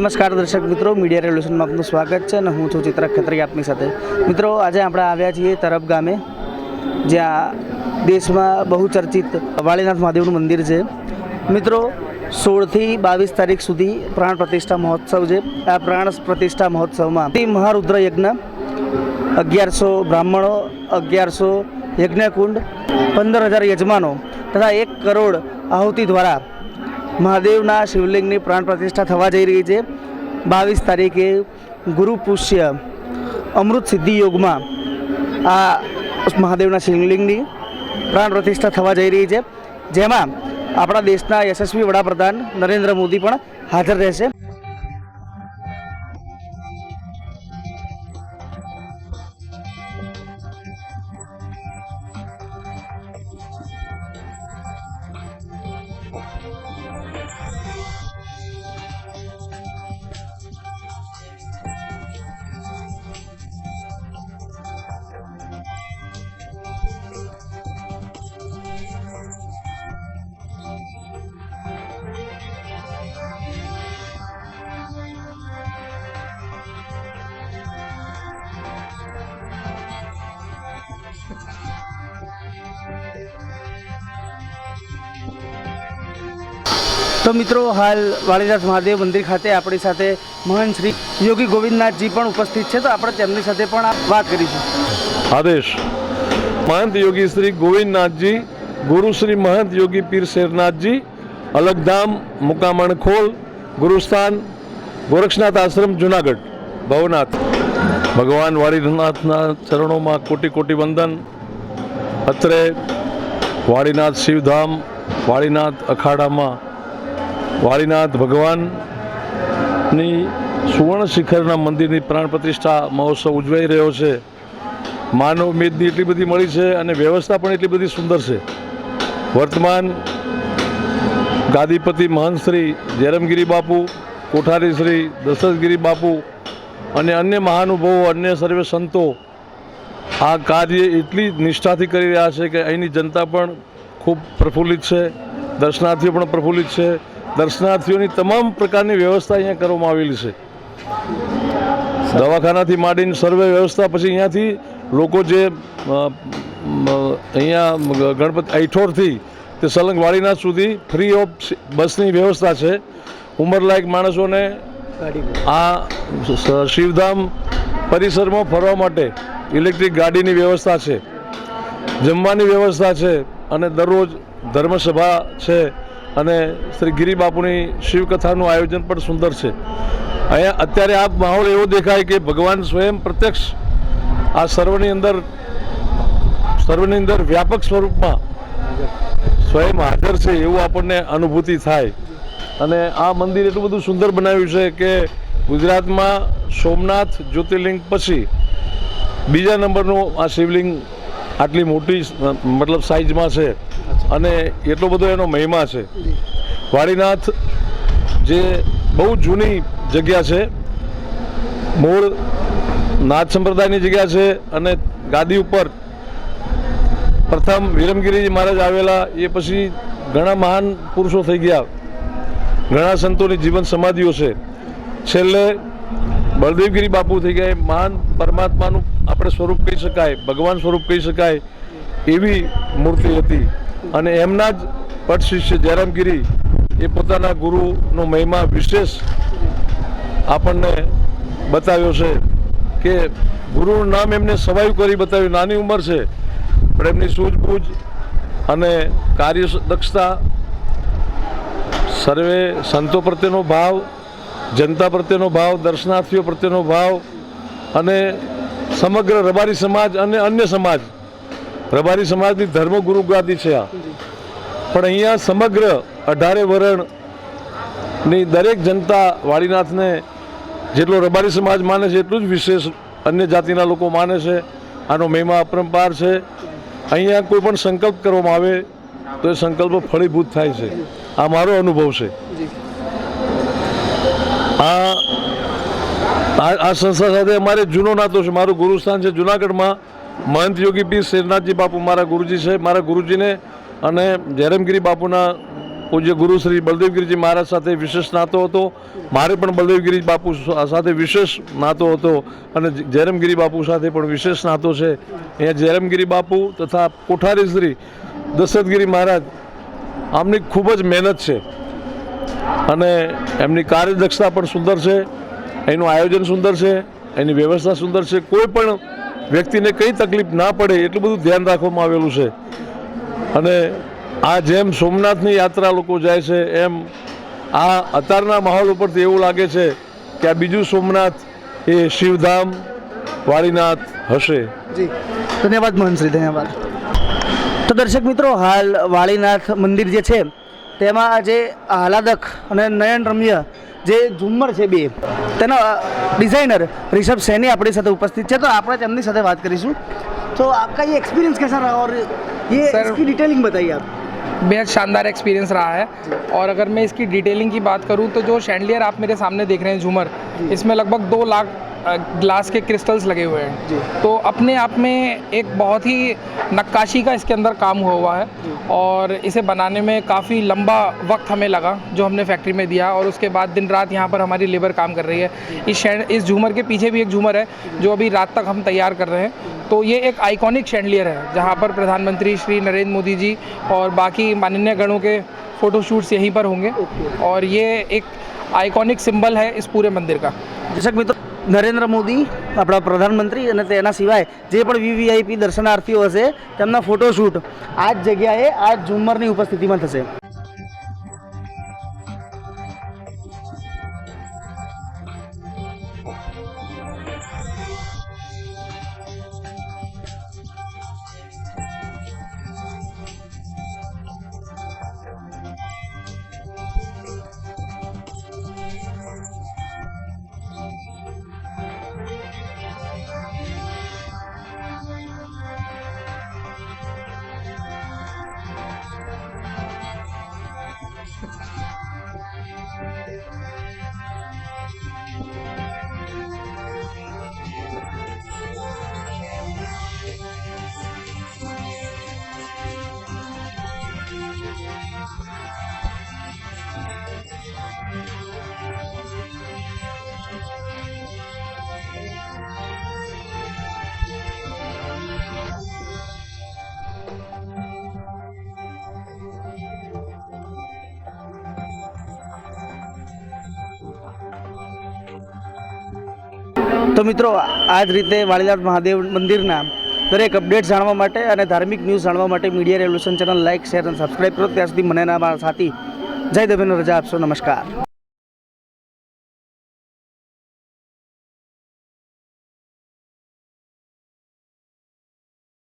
નમસ્કાર દર્શક મિત્રો, મીડિયા રેવલ્યુશનમાં આપનું સ્વાગત છે અને હું છું ચિત્ર ખત્રી આપની સાથે. મિત્રો, આજે આપણે આવ્યા છીએ તરફ ગામે, જ્યાં દેશમાં બહુ ચર્ચિત વાળીનાથ મહાદેવનું મંદિર છે. મિત્રો, સોળથી બાવીસ તારીખ સુધી પ્રાણ પ્રતિષ્ઠા મહોત્સવ છે. આ પ્રાણ પ્રતિષ્ઠા મહોત્સવમાં મહારુદ્ર યજ્ઞ, અગિયારસો બ્રાહ્મણો, અગિયારસો યજ્ઞકુંડ, પંદર હજાર યજમાનો તથા એક કરોડ આહુતિ દ્વારા મહાદેવના શિવલિંગની પ્રાણ પ્રતિષ્ઠા થવા જઈ રહી છે. બાવીસ તારીખે ગુરુ પુષ્ય અમૃત સિદ્ધિ યોગમાં આ મહાદેવના શિવલિંગની પ્રાણ પ્રતિષ્ઠા થવા જઈ રહી છે. જેમાં આપણા દેશના યશસ્વી વડાપ્રધાન નરેન્દ્ર મોદી પણ હાજર રહેશે. તો મિત્રો, હાલ વાળીનાથ મહાદેવ મંદિર ખાતે આપણી સાથે મહાન શ્રી યોગી ગોવિંદનાથજી પણ ઉપસ્થિત છે, તો આપણે તેમની સાથે પણ વાત કરીશું. આદેશ. મહંત યોગી શ્રી ગોવિંદનાથજી, ગુરુ શ્રી મહંત યોગી પીર શેરનાથજી, અલગધામ મુકામણખોલ ગુરુસ્થાન, ગોરક્ષનાથ આશ્રમ, જુનાગઢ. ભવનાથ. ભગવાન વાળીનાથના ચરણોમાં કોટી કોટી વંદન. અત્રે વાળીનાથ શિવધામ, વાળીનાથ અખાડામાં વાળીનાથ ભગવાનની સુવર્ણ શિખરના મંદિરની પ્રાણ પ્રતિષ્ઠા મહોત્સવ ઉજવાઈ રહ્યો છે. માનવ મેદની એટલી બધી મળી છે અને વ્યવસ્થા પણ એટલી બધી સુંદર છે. વર્તમાન ગાદીપતિ મહંત શ્રી બાપુ, કોઠારી શ્રી દશરથગીરી બાપુ અને અન્ય મહાનુભાવો, અન્ય સર્વે સંતો આ કાર્ય એટલી નિષ્ઠાથી કરી રહ્યા છે કે અહીંની જનતા પણ ખૂબ પ્રફુલ્લિત છે. દર્શનાર્થીઓ પણ પ્રફુલ્લિત છે. દર્શનાર્થીઓની તમામ પ્રકારની વ્યવસ્થા અહીંયા કરવામાં આવેલી છે. દવાખાનાથી માંડીને સર્વે વ્યવસ્થા પછી અહીંયાથી લોકો જે અહીંયા ગણપત આઈઠોરથી તે સલંગવાડીના સુધી ફ્રી ઓફ બસની વ્યવસ્થા છે. ઉંમરલાયક માણસોને આ શિવધામ પરિસરમાં ફરવા માટે ઇલેક્ટ્રિક ગાડીની વ્યવસ્થા છે. જમવાની વ્યવસ્થા છે અને દરરોજ ધર્મસભા છે. અને શ્રી ગિરિબાપુની શિવકથાનું આયોજન પણ સુંદર છે. અહીંયા અત્યારે આ માહોલ એવો દેખાય કે ભગવાન સ્વયં પ્રત્યક્ષ આ સર્વની અંદર સર્વની અંદર વ્યાપક સ્વરૂપમાં સ્વયં હાજર છે એવું આપણને અનુભૂતિ થાય. અને આ મંદિર એટલું બધું સુંદર બનાવ્યું છે કે ગુજરાતમાં સોમનાથ, જ્યોતિર્લિંગ પછી બીજા નંબરનું આ શિવલિંગ આટલી મોટી મતલબ સાઇઝમાં છે. અને એટલો બધો એનો મહિમા છે. વાડીનાથ જે બહુ જૂની જગ્યા છે, મૂળ નાથ સંપ્રદાયની જગ્યા છે અને ગાદી ઉપર પ્રથમ વિરમગીરીજી મહારાજ આવેલા, એ પછી ઘણા મહાન પુરુષો થઈ ગયા. ઘણા સંતોની જીવન સમાધિઓ છે. છેલ્લે બળદેવગીરી બાપુ થઈ ગયા. મહાન પરમાત્માનું આપણે સ્વરૂપ કહી શકાય, ભગવાન સ્વરૂપ કહી શકાય એવી મૂર્તિ હતી. અને એમના જ પટ શિષ્ય જયરામગીરી એ પોતાના ગુરુનો મહિમા વિશેષ આપણને બતાવ્યો છે કે ગુરુનું નામ એમને સવાયું કરી બતાવ્યું. નાની ઉંમર છે, પણ એમની સૂઝબૂઝ અને કાર્ય દક્ષતા સર્વે સંતો પ્રત્યેનો ભાવ, જનતા પ્રત્યેનો ભાવ, દર્શનાર્થીઓ પ્રત્યેનો ભાવ અને સમગ્ર રબારી સમાજ અને અન્ય સમાજ રબારી સમાજની ધર્મગુરુ ગાદી છે આ. પણ અહીંયા સમગ્ર અઢારે વરણની દરેક જનતા વાડીનાથને જેટલો રબારી સમાજ માને છે એટલું જ વિશેષ અન્ય જાતિના લોકો માને છે. આનો મહિમા અપરંપાર છે. અહીંયા કોઈ પણ સંકલ્પ કરવામાં આવે તો એ સંકલ્પ ફળીભૂત થાય છે. આ મારો અનુભવ છે. આ આ આ સંસ્થા સાથે અમારે જૂનો નાતો છે. મારું ગુરુસ્થાન છે જુનાગઢમાં. મહંત યોગી પી શેરનાથજી બાપુ મારા ગુરુજી છે. મારા ગુરુજીને અને જયરામગીરી બાપુના પૂજ્ય ગુરુ શ્રી બલદેવગીરીજી મહારાજ સાથે વિશેષ નાતો હતો. મારે પણ બલદેવગીરી બાપુ સાથે વિશેષ નાતો હતો અને જયરામગીરી બાપુ સાથે પણ વિશેષ નાતો છે. અહીંયા જયરામગીરી બાપુ તથા કોઠારી શ્રી દશરથગીરી મહારાજ આમની ખૂબ જ મહેનત છે અને એમની કાર્યદક્ષતા પણ સુંદર છે. એનું આયોજન સુંદર છે. એની વ્યવસ્થા સુંદર છે. કોઈ પણ વ્યક્તિને કંઈ તકલીફ ના પડે એટલું બધું ધ્યાન રાખવામાં આવેલું છે. અને આ જેમ સોમનાથની યાત્રા લોકો જાય છે, એમ આ અત્યારના માહોલ ઉપરથી એવું લાગે છે કે આ બીજું સોમનાથ એ શિવધામ વાળીનાથ હશે. જી. ધન્યવાદ મોહનશ્રી ધન્યવાદ. તો દર્શક મિત્રો, હાલ વાળીનાથ મંદિર જે છે, તેમાં જે આહલાદક અને નયન રમ્ય જે ઝુમ્મર છે બે તેના ડિઝાઇનર ऋषभ सैनी આપણી સાથે ઉપસ્થિત છે તો આપણે તેમની સાથે વાત કરીશું तो आपका ये एक्सपीरियंस कैसा रहा और ये सर- इसकी डिटेलिंग बताइए आप बेहद शानदार एक्सपीरियंस रहा है और अगर मैं इसकी डिटेलिंग की बात करूं तो जो शैंडलियर आप मेरे सामने देख रहे हैं झूमर इसमें लगभग दो लाख अ, ग्लास के क्रिस्टल्स लगे हुए हैं। तो अपने आप में एक बहुत ही नक्काशी का इसके अंदर काम हुआ हुआ है और इसे बनाने में काफ़ी लंबा वक्त हमें लगा जो हमने फैक्ट्री में दिया और उसके बाद दिन रात यहाँ पर हमारी लेबर काम कर रही है। इस शैंड इस झूमर के पीछे भी एक झूमर है जो। अभी रात तक हम तैयार कर रहे हैं। तो ये एक आइकॉनिक शैंडलियर है जहाँ पर प्रधानमंत्री श्री नरेंद्र मोदी जी और बाकी माननीय गणों के फ़ोटोशूट्स यहीं पर होंगे। और ये एक आइकॉनिक सिंबल है इस पूरे मंदिर का। जैसा मित्र નરેન્દ્ર મોદી, આપણા પ્રધાનમંત્રી અને તેના સિવાય જે પણ વીવીઆઈપી દર્શનાર્થીઓ હશે, તેમના ફોટોશૂટ આ જ જગ્યાએ આ ઝુમ્મરની ઉપસ્થિતિમાં થશે. તો મિત્રો આ જ રીતે વાળીનાથ મહાદેવ મંદિરના દરેક અપડેટ જાણવા માટે અને ધાર્મિક ન્યૂઝ જાણવા માટે media revolution channel like share અને સબસ્ક્રાઈબ કરો. ત્યાં સુધી મને મારા સાથી જય દબેનો રજા આપશો. નમસ્કાર.